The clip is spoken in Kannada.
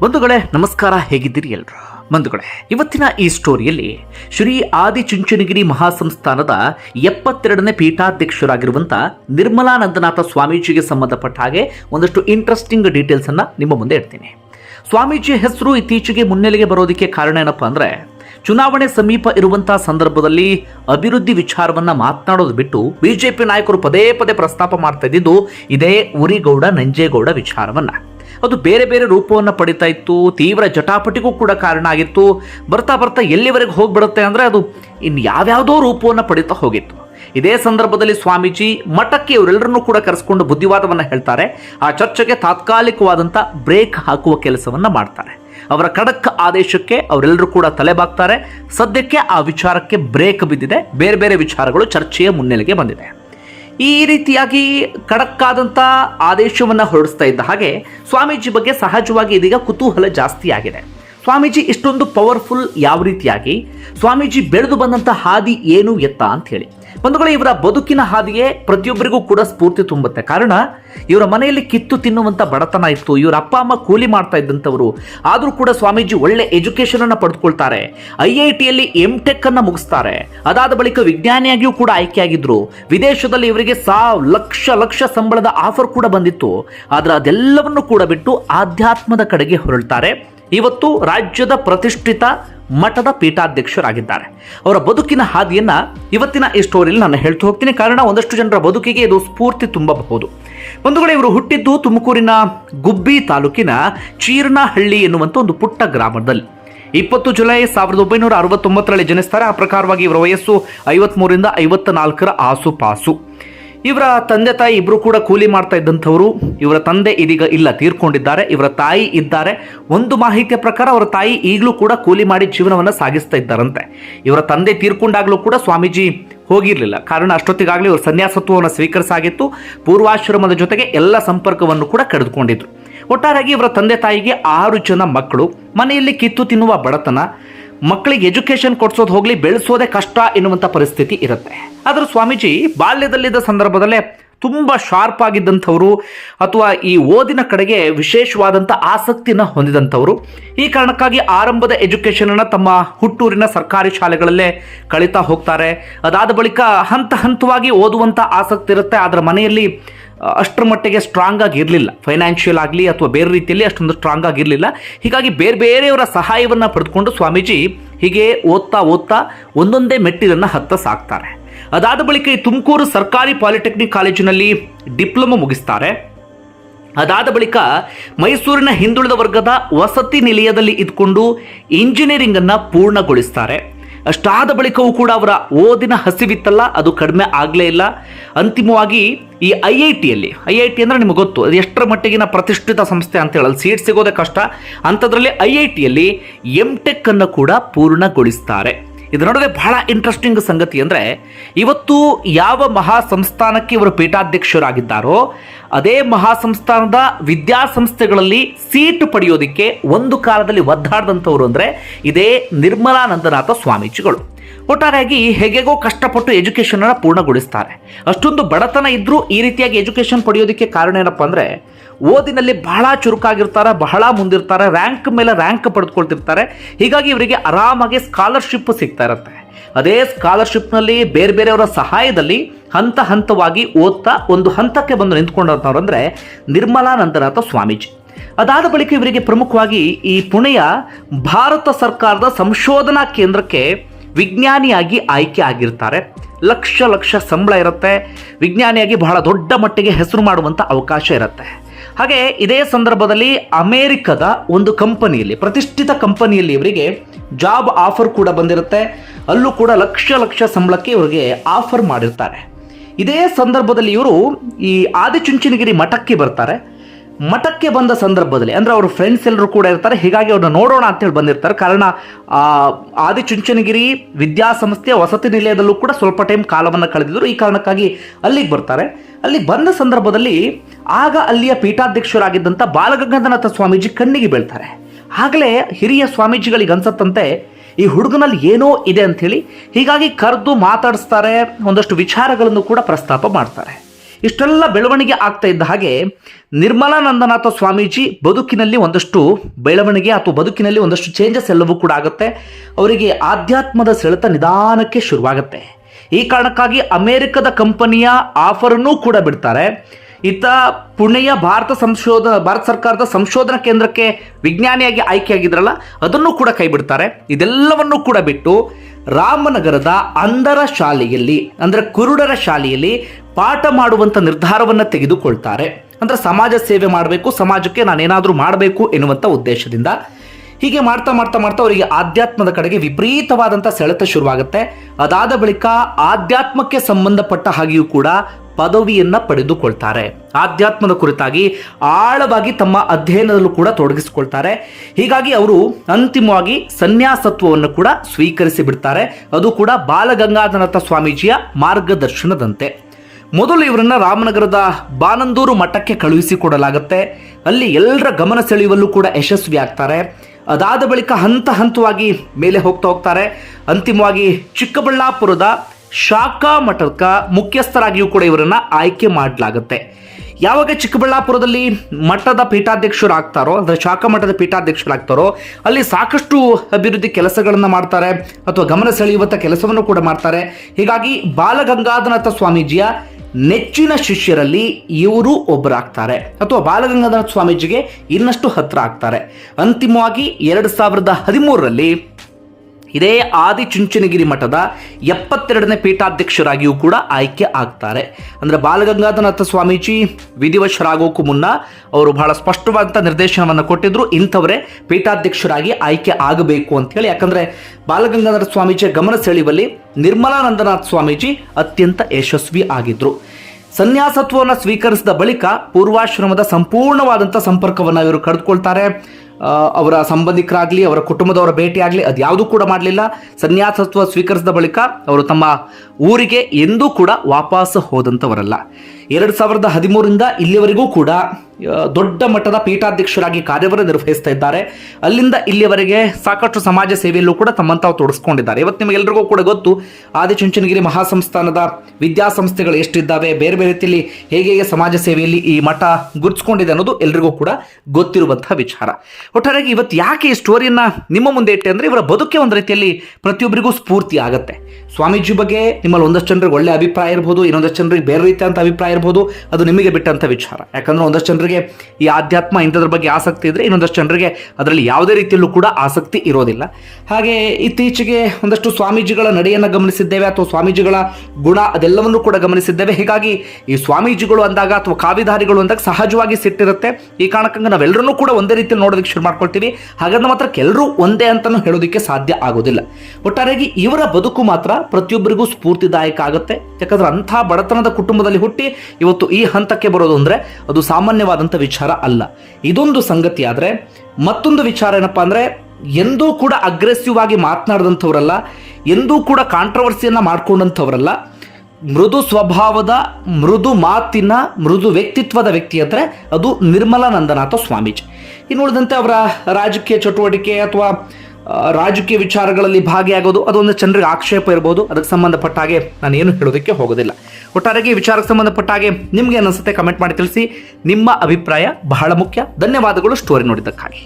ಬಂಧುಗಳೇ, ನಮಸ್ಕಾರ, ಹೇಗಿದ್ದೀರಿ ಎಲ್ರು? ಬಂಧುಗಳೇ, ಇವತ್ತಿನ ಈ ಸ್ಟೋರಿಯಲ್ಲಿ ಶ್ರೀ ಆದಿಚುಂಚನಗಿರಿ ಮಹಾಸಂಸ್ಥಾನದ ಎಪ್ಪತ್ತೆರಡನೇ ಪೀಠಾಧ್ಯಕ್ಷರಾಗಿರುವಂತ ನಿರ್ಮಲಾನಂದನಾಥ ಸ್ವಾಮೀಜಿಗೆ ಸಂಬಂಧಪಟ್ಟ ಹಾಗೆ ಒಂದಷ್ಟು ಇಂಟ್ರೆಸ್ಟಿಂಗ್ ಡೀಟೇಲ್ಸ್ ಅನ್ನ ನಿಮ್ಮ ಮುಂದೆ ಇಡ್ತೀನಿ. ಸ್ವಾಮೀಜಿ ಹೆಸರು ಇತ್ತೀಚೆಗೆ ಮುನ್ನೆಲೆಗೆ ಬರೋದಕ್ಕೆ ಕಾರಣ ಏನಪ್ಪಾ ಅಂದ್ರೆ, ಚುನಾವಣೆ ಸಮೀಪ ಇರುವಂತಹ ಸಂದರ್ಭದಲ್ಲಿ ಅಭಿವೃದ್ಧಿ ವಿಚಾರವನ್ನ ಮಾತನಾಡೋದು ಬಿಟ್ಟು ಬಿಜೆಪಿ ನಾಯಕರು ಪದೇ ಪದೇ ಪ್ರಸ್ತಾಪ ಮಾಡ್ತಾ ಇದ್ದಿದ್ದು ಇದೇ ಉರಿಗೌಡ, ನಂಜೇಗೌಡ ವಿಚಾರವನ್ನ. ಅದು ಬೇರೆ ಬೇರೆ ರೂಪವನ್ನು ಪಡಿತಾ ಇತ್ತು, ತೀವ್ರ ಜಟಾಪಟಿಗೂ ಕೂಡ ಕಾರಣ ಆಗಿತ್ತು. ಬರ್ತಾ ಬರ್ತಾ ಎಲ್ಲಿವರೆಗೆ ಹೋಗಿಬಿಡುತ್ತೆ ಅಂದರೆ ಅದು ಇನ್ನು ಯಾವ್ಯಾವುದೋ ರೂಪವನ್ನು ಪಡಿತಾ ಹೋಗಿತ್ತು. ಇದೇ ಸಂದರ್ಭದಲ್ಲಿ ಸ್ವಾಮೀಜಿ ಮಠಕ್ಕೆ ಇವರೆಲ್ಲರನ್ನೂ ಕೂಡ ಕರೆಸ್ಕೊಂಡು ಬುದ್ಧಿವಾದವನ್ನು ಹೇಳ್ತಾರೆ. ಆ ಚರ್ಚೆಗೆ ತಾತ್ಕಾಲಿಕವಾದಂಥ ಬ್ರೇಕ್ ಹಾಕುವ ಕೆಲಸವನ್ನು ಮಾಡ್ತಾರೆ. ಅವರ ಖಡಕ್ ಆದೇಶಕ್ಕೆ ಅವರೆಲ್ಲರೂ ಕೂಡ ತಲೆಬಾಗ್ತಾರೆ. ಸದ್ಯಕ್ಕೆ ಆ ವಿಚಾರಕ್ಕೆ ಬ್ರೇಕ್ ಬಿದ್ದಿದೆ. ಬೇರೆ ಬೇರೆ ವಿಚಾರಗಳು ಚರ್ಚೆಯ ಮುನ್ನೆಲೆಗೆ ಬಂದಿದೆ. ಈ ರೀತಿಯಾಗಿ ಖಡಕ್ಕಾದಂಥ ಆದೇಶವನ್ನು ಹೊರಡಿಸ್ತಾ ಇದ್ದ ಹಾಗೆ ಸ್ವಾಮೀಜಿ ಬಗ್ಗೆ ಸಹಜವಾಗಿ ಇದೀಗ ಕುತೂಹಲ ಜಾಸ್ತಿ ಆಗಿದೆ. ಸ್ವಾಮೀಜಿ ಇಷ್ಟೊಂದು ಪವರ್ಫುಲ್ ಯಾವ ರೀತಿಯಾಗಿ ಸ್ವಾಮೀಜಿ ಬೆಳೆದು ಬಂದಂಥ ಹಾದಿ ಏನು ಎತ್ತ ಅಂತ ಹೇಳಿ. ಬಂಧುಗಳೇ, ಇವರ ಬದುಕಿನ ಹಾದಿಯೇ ಪ್ರತಿಯೊಬ್ಬರಿಗೂ ಕೂಡ ಸ್ಫೂರ್ತಿ ತುಂಬುತ್ತೆ. ಕಾರಣ, ಇವರ ಮನೆಯಲ್ಲಿ ಕಿತ್ತು ತಿನ್ನುವಂಥ ಬಡತನ ಇತ್ತು. ಇವರ ಅಪ್ಪ, ಅಮ್ಮ ಕೂಲಿ ಮಾಡ್ತಾ ಇದ್ದಂಥವರು. ಆದರೂ ಕೂಡ ಸ್ವಾಮೀಜಿ ಒಳ್ಳೆ ಎಜುಕೇಶನ್ ಅನ್ನು ಪಡೆದುಕೊಳ್ತಾರೆ ಐ ಐ ಟಿಯಲ್ಲಿ ಎಂ ಟೆಕ್ ಅನ್ನು ಮುಗಿಸ್ತಾರೆ. ಅದಾದ ಬಳಿಕ ವಿಜ್ಞಾನಿಯಾಗಿಯೂ ಕೂಡ ಆಯ್ಕೆಯಾಗಿದ್ರು. ವಿದೇಶದಲ್ಲಿ ಇವರಿಗೆ ಸಾವ್, ಲಕ್ಷ ಲಕ್ಷ ಸಂಬಳದ ಆಫರ್ ಕೂಡ ಬಂದಿತ್ತು. ಆದರೆ ಅದೆಲ್ಲವನ್ನು ಕೂಡ ಬಿಟ್ಟು ಆಧ್ಯಾತ್ಮದ ಕಡೆಗೆ ಹೊರಳ್ತಾರೆ. ಇವತ್ತು ರಾಜ್ಯದ ಪ್ರತಿಷ್ಠಿತ ಮಠದ ಪೀಠಾಧ್ಯಕ್ಷರಾಗಿದ್ದಾರೆ. ಅವರ ಬದುಕಿನ ಹಾದಿಯನ್ನ ಇವತ್ತಿನ ಈ ಸ್ಟೋರಿಯಲ್ಲಿ ನಾನು ಹೇಳ್ತಾ ಹೋಗ್ತೀನಿ. ಕಾರಣ ಒಂದಷ್ಟು ಜನರ ಬದುಕಿಗೆ ಇದು ಸ್ಫೂರ್ತಿ ತುಂಬಬಹುದು. ಬಂಧುಗಳೇ ಇವರು ಹುಟ್ಟಿದ್ದು ತುಮಕೂರಿನ ಗುಬ್ಬಿ ತಾಲೂಕಿನ ಚೀರ್ನಹಳ್ಳಿ ಎನ್ನುವಂಥ ಒಂದು ಪುಟ್ಟ ಗ್ರಾಮದಲ್ಲಿ. ಇಪ್ಪತ್ತು ಜುಲೈ ಸಾವಿರದ ಒಂಬೈನೂರ ಅರವತ್ತೊಂಬತ್ತರಲ್ಲಿ ಜನಿಸ್ತಾರೆ. ಆ ಪ್ರಕಾರವಾಗಿ ಇವರ ವಯಸ್ಸು ಐವತ್ಮೂರಿಂದ ಐವತ್ತ ನಾಲ್ಕರ ಆಸುಪಾಸು. ಇವರ ತಂದೆ ತಾಯಿ ಇಬ್ರು ಕೂಡ ಕೂಲಿ ಮಾಡ್ತಾ ಇದ್ದಂಥವರು. ಇವರ ತಂದೆ ಇದೀಗ ಇಲ್ಲ, ತೀರ್ಕೊಂಡಿದ್ದಾರೆ. ಇವರ ತಾಯಿ ಇದ್ದಾರೆ. ಒಂದು ಮಾಹಿತಿಯ ಪ್ರಕಾರ ಅವರ ತಾಯಿ ಈಗಲೂ ಕೂಡ ಕೂಲಿ ಮಾಡಿ ಜೀವನವನ್ನು ಸಾಗಿಸ್ತಾ ಇದ್ದಾರಂತೆ. ಇವರ ತಂದೆ ತೀರ್ಕೊಂಡಾಗಲೂ ಕೂಡ ಸ್ವಾಮೀಜಿ ಹೋಗಿರಲಿಲ್ಲ. ಕಾರಣ ಅಷ್ಟೊತ್ತಿಗಾಗಲೇ ಇವರು ಸನ್ಯಾಸತ್ವವನ್ನು ಸ್ವೀಕರಿಸಾಗಿತ್ತು. ಪೂರ್ವಾಶ್ರಮದ ಜೊತೆಗೆ ಎಲ್ಲ ಸಂಪರ್ಕವನ್ನು ಕೂಡ ಕಡಿದುಕೊಂಡಿದ್ರು. ಒಟ್ಟಾರಾಗಿ ಇವರ ತಂದೆ ತಾಯಿಗೆ ಆರು ಜನ ಮಕ್ಕಳು. ಮನೆಯಲ್ಲಿ ಕಿತ್ತು ತಿನ್ನುವ ಬಡತನ. ಮಕ್ಕಳಿಗೆ ಎಜುಕೇಶನ್ ಕೊಡ್ಸೋದು ಹೋಗ್ಲಿ ಬೆಳೆಸೋದೇ ಕಷ್ಟ ಎನ್ನುವಂಥ ಪರಿಸ್ಥಿತಿ ಇರುತ್ತೆ. ಆದರೂ ಸ್ವಾಮೀಜಿ ಬಾಲ್ಯದಲ್ಲಿದ್ದ ಸಂದರ್ಭದಲ್ಲೇ ತುಂಬ ಶಾರ್ಪ್ ಆಗಿದ್ದಂಥವರು ಅಥವಾ ಈ ಓದಿನ ಕಡೆಗೆ ವಿಶೇಷವಾದಂಥ ಆಸಕ್ತಿಯನ್ನು ಹೊಂದಿದಂಥವರು. ಈ ಕಾರಣಕ್ಕಾಗಿ ಆರಂಭದ ಎಜುಕೇಷನನ್ನು ತಮ್ಮ ಹುಟ್ಟೂರಿನ ಸರ್ಕಾರಿ ಶಾಲೆಗಳಲ್ಲೇ ಕಳೀತಾ ಹೋಗ್ತಾರೆ. ಅದಾದ ಬಳಿಕ ಹಂತ ಹಂತವಾಗಿ ಓದುವಂಥ ಆಸಕ್ತಿ ಇರುತ್ತೆ. ಆದರೆ ಮನೆಯಲ್ಲಿ ಅಷ್ಟರ ಮಟ್ಟಿಗೆ ಸ್ಟ್ರಾಂಗ್ ಆಗಿರಲಿಲ್ಲ ಫೈನಾನ್ಷಿಯಲ್ ಆಗಲಿ ಅಥವಾ ಬೇರೆ ರೀತಿಯಲ್ಲಿ ಅಷ್ಟೊಂದು ಸ್ಟ್ರಾಂಗ್ ಆಗಿರಲಿಲ್ಲ ಹೀಗಾಗಿ ಬೇರೆ ಬೇರೆಯವರ ಸಹಾಯವನ್ನು ಪಡೆದುಕೊಂಡು ಸ್ವಾಮೀಜಿ ಹೀಗೆ ಓದ್ತಾ ಓದ್ತಾ ಒಂದೊಂದೇ ಮೆಟ್ಟಿಲನ್ನು ಹತ್ತ ಸಾಕ್ತಾರೆ. ಅದಾದ ಬಳಿಕ ಈ ತುಮಕೂರು ಸರ್ಕಾರಿ ಪಾಲಿಟೆಕ್ನಿಕ್ ಕಾಲೇಜಿನಲ್ಲಿ ಡಿಪ್ಲೊಮಾ ಮುಗಿಸ್ತಾರೆ. ಅದಾದ ಬಳಿಕ ಮೈಸೂರಿನ ಹಿಂದುಳಿದ ವರ್ಗದ ವಸತಿ ನಿಲಯದಲ್ಲಿ ಇದ್ಕೊಂಡು ಇಂಜಿನಿಯರಿಂಗ್ ಅನ್ನ ಪೂರ್ಣಗೊಳಿಸ್ತಾರೆ. ಅಷ್ಟಾದ ಬಳಿಕವೂ ಕೂಡ ಅವರ ಓದಿನ ಹಸಿವಿತ್ತಲ್ಲ, ಅದು ಕಡಿಮೆ ಆಗಲೇ ಇಲ್ಲ. ಅಂತಿಮವಾಗಿ ಈ ಐ ಐ ಟಿಯಲ್ಲಿ ಐ ಐ ಟಿ ಅಂದರೆ ನಿಮಗೆ ಗೊತ್ತು, ಅದು ಎಷ್ಟರ ಮಟ್ಟಿಗಿನ ಪ್ರತಿಷ್ಠಿತ ಸಂಸ್ಥೆ ಅಂತ ಹೇಳಲ್ಲ, ಸೀಟ್ ಸಿಗೋದೇ ಕಷ್ಟ. ಅಂಥದ್ರಲ್ಲಿ ಐ ಐ ಟಿಯಲ್ಲಿ ಎಂ ಟೆಕ್ ಅನ್ನು ಕೂಡ ಪೂರ್ಣಗೊಳಿಸ್ತಾರೆ. ಇದರ ನಡುವೆ ಬಹಳ ಇಂಟ್ರೆಸ್ಟಿಂಗ್ ಸಂಗತಿ ಅಂದರೆ ಇವತ್ತು ಯಾವ ಮಹಾ ಸಂಸ್ಥಾನಕ್ಕೆ ಇವರು ಪೀಠಾಧ್ಯಕ್ಷರಾಗಿದ್ದಾರೋ, ಅದೇ ಮಹಾ ಸಂಸ್ಥಾನದ ವಿದ್ಯಾಸಂಸ್ಥೆಗಳಲ್ಲಿ ಸೀಟು ಪಡೆಯೋದಕ್ಕೆ ಒಂದು ಕಾಲದಲ್ಲಿ ಒದ್ದಾಡದಂಥವ್ರು ಅಂದರೆ ಇದೇ ನಿರ್ಮಲಾನಂದನಾಥ ಸ್ವಾಮೀಜಿಗಳು. ಒಟ್ಟಾರೆಯಾಗಿ ಹೇಗೆಗೋ ಕಷ್ಟಪಟ್ಟು ಎಜುಕೇಷನ್ ಅನ್ನ ಪೂರ್ಣಗೊಳಿಸ್ತಾರೆ. ಅಷ್ಟೊಂದು ಬಡತನ ಇದ್ದರೂ ಈ ರೀತಿಯಾಗಿ ಎಜುಕೇಷನ್ ಪಡೆಯೋದಕ್ಕೆ ಕಾರಣ ಏನಪ್ಪ ಅಂದರೆ, ಓದಿನಲ್ಲಿ ಬಹಳ ಚುರುಕಾಗಿರ್ತಾರೆ, ಬಹಳ ಮುಂದಿರ್ತಾರೆ ರ್ಯಾಂಕ್ ಮೇಲೆ ರ್ಯಾಂಕ್ ಪಡೆದುಕೊಳ್ತಿರ್ತಾರೆ. ಹೀಗಾಗಿ ಇವರಿಗೆ ಆರಾಮಾಗಿ ಸ್ಕಾಲರ್ಶಿಪ್ ಸಿಗ್ತಾ ಇರುತ್ತೆ. ಅದೇ ಸ್ಕಾಲರ್ಶಿಪ್ನಲ್ಲಿ ಬೇರೆ ಬೇರೆಯವರ ಸಹಾಯದಲ್ಲಿ ಹಂತ ಹಂತವಾಗಿ ಓದ್ತಾ ಒಂದು ಹಂತಕ್ಕೆ ಬಂದು ನಿಂತ್ಕೊಂಡವ್ರು ಅಂದರೆ ನಿರ್ಮಲಾನಂದನಾಥ ಸ್ವಾಮೀಜಿ. ಅದಾದ ಬಳಿಕ ಇವರಿಗೆ ಪ್ರಮುಖವಾಗಿ ಈ ಪುಣೆಯ ಭಾರತ ಸರ್ಕಾರದ ಸಂಶೋಧನಾ ಕೇಂದ್ರಕ್ಕೆ ವಿಜ್ಞಾನಿಯಾಗಿ ಆಯ್ಕೆ ಆಗಿರ್ತಾರೆ. ಲಕ್ಷ ಲಕ್ಷ ಸಂಬಳ ಇರುತ್ತೆ. ವಿಜ್ಞಾನಿಯಾಗಿ ಬಹಳ ದೊಡ್ಡ ಮಟ್ಟಿಗೆ ಹೆಸರು ಮಾಡುವಂಥ ಅವಕಾಶ ಇರುತ್ತೆ. ಹಾಗೆ ಇದೇ ಸಂದರ್ಭದಲ್ಲಿ ಅಮೇರಿಕದ ಒಂದು ಕಂಪನಿಯಲ್ಲಿ, ಪ್ರತಿಷ್ಠಿತ ಕಂಪನಿಯಲ್ಲಿ ಇವರಿಗೆ ಜಾಬ್ ಆಫರ್ ಕೂಡ ಬಂದಿರುತ್ತೆ. ಅಲ್ಲೂ ಕೂಡ ಲಕ್ಷ ಲಕ್ಷ ಸಂಬಳಕ್ಕೆ ಇವರಿಗೆ ಆಫರ್ ಮಾಡಿರ್ತಾರೆ. ಇದೇ ಸಂದರ್ಭದಲ್ಲಿ ಇವರು ಈ ಆದಿಚುಂಚನಗಿರಿ ಮಠಕ್ಕೆ ಬರ್ತಾರೆ. ಮಠಕ್ಕೆ ಬಂದ ಸಂದರ್ಭದಲ್ಲಿ, ಅಂದರೆ ಅವ್ರ ಫ್ರೆಂಡ್ಸ್ ಎಲ್ಲರೂ ಕೂಡ ಇರ್ತಾರೆ, ಹೀಗಾಗಿ ಅವ್ರನ್ನ ನೋಡೋಣ ಅಂತೇಳಿ ಬಂದಿರ್ತಾರೆ. ಕಾರಣ ಆದಿಚುಂಚನಗಿರಿ ವಿದ್ಯಾಸಂಸ್ಥೆಯ ವಸತಿ ನಿಲಯದಲ್ಲೂ ಕೂಡ ಸ್ವಲ್ಪ ಟೈಮ್ ಕಾಲವನ್ನು ಕಳೆದಿದ್ದರು. ಈ ಕಾರಣಕ್ಕಾಗಿ ಅಲ್ಲಿಗೆ ಬರ್ತಾರೆ. ಅಲ್ಲಿ ಬಂದ ಸಂದರ್ಭದಲ್ಲಿ ಆಗ ಅಲ್ಲಿಯ ಪೀಠಾಧ್ಯಕ್ಷರಾಗಿದ್ದಂಥ ಬಾಲಗಂಗಾಧನಾಥ ಸ್ವಾಮೀಜಿ ಕಣ್ಣಿಗೆ ಬೀಳ್ತಾರೆ. ಆಗಲೇ ಹಿರಿಯ ಸ್ವಾಮೀಜಿಗಳಿಗೆ ಅನ್ಸತ್ತಂತೆ, ಈ ಹುಡುಗನಲ್ಲಿ ಏನೋ ಇದೆ ಅಂಥೇಳಿ, ಹೀಗಾಗಿ ಕರೆದು ಮಾತಾಡಿಸ್ತಾರೆ, ಒಂದಷ್ಟು ವಿಚಾರಗಳನ್ನು ಕೂಡ ಪ್ರಸ್ತಾಪ ಮಾಡ್ತಾರೆ. ಇಷ್ಟೆಲ್ಲ ಬೆಳವಣಿಗೆ ಆಗ್ತಾ ಇದ್ದ ಹಾಗೆ ನಿರ್ಮಲಾನಂದನಾಥ ಸ್ವಾಮೀಜಿ ಬದುಕಿನಲ್ಲಿ ಒಂದಷ್ಟು ಬೆಳವಣಿಗೆ ಅಥವಾ ಬದುಕಿನಲ್ಲಿ ಒಂದಷ್ಟು ಚೇಂಜಸ್ ಎಲ್ಲವೂ ಕೂಡ ಆಗುತ್ತೆ. ಅವರಿಗೆ ಆಧ್ಯಾತ್ಮದ ಸೆಳೆತ ನಿಧಾನಕ್ಕೆ ಶುರುವಾಗುತ್ತೆ. ಈ ಕಾರಣಕ್ಕಾಗಿ ಅಮೆರಿಕದ ಕಂಪನಿಯ ಆಫರನ್ನು ಕೂಡ ಬಿಡ್ತಾರೆ. ಇತ್ತ ಪುಣೆಯ ಭಾರತ ಸಂಶೋಧ, ಭಾರತ ಸರ್ಕಾರದ ಸಂಶೋಧನಾ ಕೇಂದ್ರಕ್ಕೆ ವಿಜ್ಞಾನಿಯಾಗಿ ಆಯ್ಕೆಯಾಗಿದ್ರಲ್ಲ, ಅದನ್ನು ಕೂಡ ಕೈ ಬಿಡ್ತಾರೆ ಇದೆಲ್ಲವನ್ನು ಕೂಡ ಬಿಟ್ಟು ರಾಮನಗರದ ಅಂಧರ ಶಾಲೆಯಲ್ಲಿ, ಅಂದರೆ ಕುರುಡರ ಶಾಲೆಯಲ್ಲಿ ಪಾಠ ಮಾಡುವಂಥ ನಿರ್ಧಾರವನ್ನು ತೆಗೆದುಕೊಳ್ತಾರೆ. ಅಂದರೆ ಸಮಾಜ ಸೇವೆ ಮಾಡಬೇಕು, ಸಮಾಜಕ್ಕೆ ನಾನೇನಾದರೂ ಮಾಡಬೇಕು ಎನ್ನುವಂಥ ಉದ್ದೇಶದಿಂದ. ಹೀಗೆ ಮಾಡ್ತಾ ಮಾಡ್ತಾ ಮಾಡ್ತಾ ಅವರಿಗೆ ಆಧ್ಯಾತ್ಮದ ಕಡೆಗೆ ವಿಪರೀತವಾದಂಥ ಸೆಳೆತ ಶುರುವಾಗುತ್ತೆ. ಅದಾದ ಬಳಿಕ ಆಧ್ಯಾತ್ಮಕ್ಕೆ ಸಂಬಂಧಪಟ್ಟ ಹಾಗೆಯೂ ಕೂಡ ಪದವಿಯನ್ನ ಪಡೆದುಕೊಳ್ತಾರೆ. ಆಧ್ಯಾತ್ಮದ ಕುರಿತಾಗಿ ಆಳವಾಗಿ ತಮ್ಮ ಅಧ್ಯಯನದಲ್ಲೂ ಕೂಡ ತೊಡಗಿಸಿಕೊಳ್ತಾರೆ. ಹೀಗಾಗಿ ಅವರು ಅಂತಿಮವಾಗಿ ಸನ್ಯಾಸತ್ವವನ್ನು ಕೂಡ ಸ್ವೀಕರಿಸಿ ಬಿಡ್ತಾರೆ. ಅದು ಕೂಡ ಬಾಲಗಂಗಾಧರನಾಥ ಸ್ವಾಮೀಜಿಯ ಮಾರ್ಗದರ್ಶನದಂತೆ. ಮೊದಲು ಇವರನ್ನ ರಾಮನಗರದ ಬಾನಂದೂರು ಮಠಕ್ಕೆ ಕಳುಹಿಸಿಕೊಡಲಾಗುತ್ತೆ ಅಲ್ಲಿ ಎಲ್ಲರ ಗಮನ ಸೆಳೆಯುವಲ್ಲೂ ಕೂಡ ಯಶಸ್ವಿ ಆಗ್ತಾರೆ. ಅದಾದ ಬಳಿಕ ಹಂತ ಹಂತವಾಗಿ ಮೇಲೆ ಹೋಗ್ತಾ ಹೋಗ್ತಾರೆ. ಅಂತಿಮವಾಗಿ ಚಿಕ್ಕಬಳ್ಳಾಪುರದ ಶಾಖಾ ಮಠಕ್ಕ ಮುಖ್ಯಸ್ಥರಾಗಿಯೂ ಕೂಡ ಇವರನ್ನ ಆಯ್ಕೆ ಮಾಡಲಾಗುತ್ತೆ. ಯಾವಾಗ ಚಿಕ್ಕಬಳ್ಳಾಪುರದಲ್ಲಿ ಮಠದ ಪೀಠಾಧ್ಯಕ್ಷರಾಗ್ತಾರೋ ಅಂದರೆ ಶಾಖಾ ಮಠದ ಪೀಠಾಧ್ಯಕ್ಷರಾಗ್ತಾರೋ, ಅಲ್ಲಿ ಸಾಕಷ್ಟು ಅಭಿವೃದ್ಧಿ ಕೆಲಸಗಳನ್ನು ಮಾಡ್ತಾರೆ, ಅಥವಾ ಗಮನ ಸೆಳೆಯುವಂಥ ಕೆಲಸವನ್ನು ಕೂಡ ಮಾಡ್ತಾರೆ. ಹೀಗಾಗಿ ಬಾಲಗಂಗಾಧನಾಥ ಸ್ವಾಮೀಜಿಯ ನೆಚ್ಚಿನ ಶಿಷ್ಯರಲ್ಲಿ ಇವರು ಒಬ್ಬರಾಗ್ತಾರೆ. ಅಥವಾ ಬಾಲಗಂಗಾಧರ ಸ್ವಾಮೀಜಿಗೆ ಇನ್ನಷ್ಟು ಹತ್ರ ಆಗ್ತಾರೆ. ಅಂತಿಮವಾಗಿ ಎರಡು ಸಾವಿರದ ಹದಿಮೂರರಲ್ಲಿ ಇದೇ ಆದಿಚುಂಚನಗಿರಿ ಮಠದ ಎಪ್ಪತ್ತೆರಡನೇ ಪೀಠಾಧ್ಯಕ್ಷರಾಗಿಯೂ ಕೂಡ ಆಯ್ಕೆ ಆಗ್ತಾರೆ. ಅಂದರೆ ಬಾಲಗಂಗಾಧರನಾಥ ಸ್ವಾಮೀಜಿ ವಿಧಿವಶರಾಗೋಕ್ಕೂ ಮುನ್ನ ಅವರು ಬಹಳ ಸ್ಪಷ್ಟವಾದಂಥ ನಿರ್ದೇಶನವನ್ನು ಕೊಟ್ಟಿದ್ದರು ಇಂಥವರೇ ಪೀಠಾಧ್ಯಕ್ಷರಾಗಿ ಆಯ್ಕೆ ಆಗಬೇಕು ಅಂತ ಹೇಳಿ. ಯಾಕಂದರೆ ಬಾಲಗಂಗಾಧರ ಸ್ವಾಮೀಜಿಯ ಗಮನ ಸೆಳೆಯುವಲ್ಲಿ ನಿರ್ಮಲಾನಂದನಾಥ ಸ್ವಾಮೀಜಿ ಅತ್ಯಂತ ಯಶಸ್ವಿ ಆಗಿದ್ದರು ಸನ್ಯಾಸತ್ವವನ್ನು ಸ್ವೀಕರಿಸಿದ ಬಳಿಕ ಪೂರ್ವಾಶ್ರಮದ ಸಂಪೂರ್ಣವಾದಂಥ ಸಂಪರ್ಕವನ್ನು ಇವರು ಕಳೆದುಕೊಳ್ತಾರೆ ಅವರ ಸಂಬಂಧಿಕರಾಗಲಿ, ಅವರ ಕುಟುಂಬದವರ ಭೇಟಿಯಾಗಲಿ, ಅದು ಯಾವುದೂ ಕೂಡ ಮಾಡಲಿಲ್ಲ. ಸನ್ಯಾಸತ್ವ ಸ್ವೀಕರಿಸಿದ ಬಳಿಕ ಅವರು ತಮ್ಮ ಊರಿಗೆ ಎಂದೂ ಕೂಡ ವಾಪಸ್ ಹೋದಂಥವರಲ್ಲ ಎರಡು ಸಾವಿರದ ಹದಿಮೂರರಿಂದ ಇಲ್ಲಿವರೆಗೂ ಕೂಡ ದೊಡ್ಡ ಮಟ್ಟದ ಪೀಠಾಧ್ಯಕ್ಷರಾಗಿ ಕಾರ್ಯವನ್ನು ನಿರ್ವಹಿಸ್ತಾ ಇದ್ದಾರೆ. ಅಲ್ಲಿಂದ ಇಲ್ಲಿಯವರೆಗೆ ಸಾಕಷ್ಟು ಸಮಾಜ ಸೇವೆಯಲ್ಲೂ ಕೂಡ ತಮ್ಮನ್ನು ತೊಡಸ್ಕೊಂಡಿದ್ದಾರೆ. ಇವತ್ತು ನಿಮಗೆಲ್ಲರಿಗೂ ಕೂಡ ಗೊತ್ತು, ಆದಿಚುಂಚನಗಿರಿ ಮಹಾಸಂಸ್ಥಾನದ ವಿದ್ಯಾಸಂಸ್ಥೆಗಳು ಎಷ್ಟಿದ್ದಾವೆ, ಬೇರೆ ಬೇರೆ ರೀತಿಯಲ್ಲಿ ಹೇಗೆ ಹೇಗೆ ಸಮಾಜ ಸೇವೆಯಲ್ಲಿ ಈ ಮಠ ಗುರುತಿಸ್ಕೊಂಡಿದೆ ಅನ್ನೋದು ಎಲ್ರಿಗೂ ಕೂಡ ಗೊತ್ತಿರುವಂತಹ ವಿಚಾರ. ಒಟ್ಟಾರೆಯಾಗಿ ಇವತ್ತು ಯಾಕೆ ಈ ಸ್ಟೋರಿಯನ್ನು ನಿಮ್ಮ ಮುಂದೆ ಇಟ್ಟೆ ಅಂದರೆ ಇವರ ಬದುಕೆ ಒಂದು ರೀತಿಯಲ್ಲಿ ಪ್ರತಿಯೊಬ್ಬರಿಗೂ ಸ್ಫೂರ್ತಿ ಆಗತ್ತೆ. ಸ್ವಾಮೀಜಿ ಬಗ್ಗೆ ನಿಮ್ಮಲ್ಲಿ ಒಂದಷ್ಟು ಜನರಿಗೆ ಒಳ್ಳೆ ಅಭಿಪ್ರಾಯ ಇರ್ಬೋದು, ಇನ್ನೊಂದಷ್ಟು ಜನರಿಗೆ ಬೇರೆ ರೀತಿಯಂತ ಅಭಿಪ್ರಾಯ ಇರ್ಬೋದು, ಅದು ನಿಮಗೆ ಬಿಟ್ಟಂಥ ವಿಚಾರ. ಯಾಕಂದ್ರೆ ಒಂದಷ್ಟು ಜನರಿಗೆ ಈ ಆಧ್ಯಾತ್ಮ ಇಂಥದ್ರ ಬಗ್ಗೆ ಆಸಕ್ತಿ ಇದ್ರೆ ಇನ್ನೊಂದಷ್ಟು ಜನರಿಗೆ ಅದರಲ್ಲಿ ಯಾವುದೇ ರೀತಿಯಲ್ಲೂ ಕೂಡ ಆಸಕ್ತಿ ಇರೋದಿಲ್ಲ. ಹಾಗೆ ಇತ್ತೀಚೆಗೆ ಒಂದಷ್ಟು ಸ್ವಾಮೀಜಿಗಳ ನಡೆಯನ್ನು ಗಮನಿಸಿದ್ದೇವೆ ಅಥವಾ ಸ್ವಾಮೀಜಿಗಳ ಗುಣ ಅದೆಲ್ಲವನ್ನೂ ಕೂಡ ಗಮನಿಸಿದ್ದೇವೆ. ಹೀಗಾಗಿ ಈ ಸ್ವಾಮೀಜಿಗಳು ಅಂದಾಗ ಅಥವಾ ಕಾವಿಧಾರಿಗಳು ಅಂದಾಗ ಸಹಜವಾಗಿ ಸಿಟ್ಟಿರುತ್ತೆ. ಈ ಕಾರಣಕ್ಕಂಗೆ ನಾವೆಲ್ಲರನ್ನೂ ಕೂಡ ಒಂದೇ ರೀತಿಯಲ್ಲಿ ನೋಡೋದಕ್ಕೆ ಶುರು ಮಾಡ್ಕೊಳ್ತೀವಿ. ಹಾಗಾದ್ರೆ ಮಾತ್ರ ಎಲ್ಲರೂ ಒಂದೇ ಅಂತಲೂ ಹೇಳೋದಕ್ಕೆ ಸಾಧ್ಯ ಆಗೋದಿಲ್ಲ. ಒಟ್ಟಾರೆಯಾಗಿ ಇವರ ಬದುಕು ಮಾತ್ರ ಪ್ರತಿಯೊಬ್ಬರಿಗೂ ಸ್ಫೂರ್ತಿದಾಯಕ ಆಗುತ್ತೆ. ಯಾಕಂದ್ರೆ ಅಂಥ ಬಡತನದ ಕುಟುಂಬದಲ್ಲಿ ಹುಟ್ಟಿ ಇವತ್ತು ಈ ಹಂತಕ್ಕೆ ಬರೋದು ಅಂದರೆ ಅದು ಸಾಮಾನ್ಯವಾದಂಥ ವಿಚಾರ ಅಲ್ಲ. ಇದೊಂದು ಸಂಗತಿ ಆದರೆ, ಮತ್ತೊಂದು ವಿಚಾರ ಏನಪ್ಪಾ ಅಂದರೆ, ಎಂದೂ ಕೂಡ ಅಗ್ರೆಸಿವ್ ಆಗಿ ಮಾತನಾಡಿದಂಥವರಲ್ಲ, ಎಂದೂ ಕೂಡ ಕಾಂಟ್ರವರ್ಸಿಯನ್ನು ಮಾಡ್ಕೊಂಡಂಥವರಲ್ಲ, ಮೃದು ಸ್ವಭಾವದ, ಮೃದು ಮಾತಿನ, ಮೃದು ವ್ಯಕ್ತಿತ್ವದ ವ್ಯಕ್ತಿ ಅಂದರೆ ಅದು ನಿರ್ಮಲಾನಂದನಾಥ ಸ್ವಾಮೀಜಿ. ಇನ್ನು ಉಳಿದಂತೆ ಅವರ ರಾಜಕೀಯ ಚಟುವಟಿಕೆ ಅಥವಾ ರಾಜಕೀಯ ವಿಚಾರಗಳಲ್ಲಿ ಭಾಗಿಯಾಗೋದು, ಅದೊಂದು ಜನರಿಗೆ ಆಕ್ಷೇಪ ಇರ್ಬೋದು. ಅದಕ್ಕೆ ಸಂಬಂಧಪಟ್ಟ ಹಾಗೆ ನಾನು ಏನು ಹೇಳೋದಕ್ಕೆ ಹೋಗೋದಿಲ್ಲ. ಒಟ್ಟಾರೆಗೆ ವಿಚಾರಕ್ಕೆ ಸಂಬಂಧಪಟ್ಟ ಹಾಗೆ ನಿಮ್ಗೆ ಅನಿಸುತ್ತೆ ಕಮೆಂಟ್ ಮಾಡಿ ತಿಳಿಸಿ. ನಿಮ್ಮ ಅಭಿಪ್ರಾಯ ಬಹಳ ಮುಖ್ಯ. ಧನ್ಯವಾದಗಳು ಸ್ಟೋರಿ ನೋಡಿದ್ದಕ್ಕಾಗಿ.